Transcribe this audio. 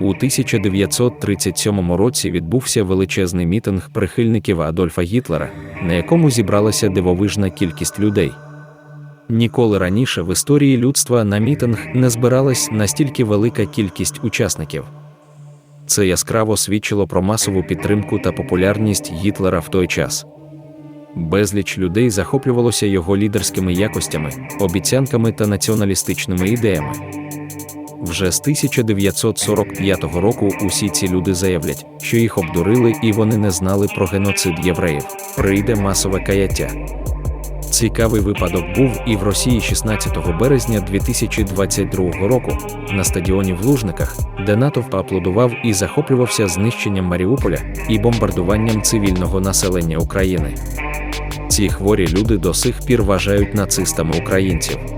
У 1937 році відбувся величезний мітинг прихильників Адольфа Гітлера, на якому зібралася дивовижна кількість людей. Ніколи раніше в історії людства на мітинг не збиралась настільки велика кількість учасників. Це яскраво свідчило про масову підтримку та популярність Гітлера в той час. Безліч людей захоплювалося його лідерськими якостями, обіцянками та націоналістичними ідеями. Вже з 1945 року усі ці люди заявлять, що їх обдурили і вони не знали про геноцид євреїв. Прийде масове каяття. Цікавий випадок був і в Росії 16 березня 2022 року на стадіоні в Лужниках, де натовп аплодував і захоплювався знищенням Маріуполя і бомбардуванням цивільного населення України. Ці хворі люди до сих пір вважають нацистами українців.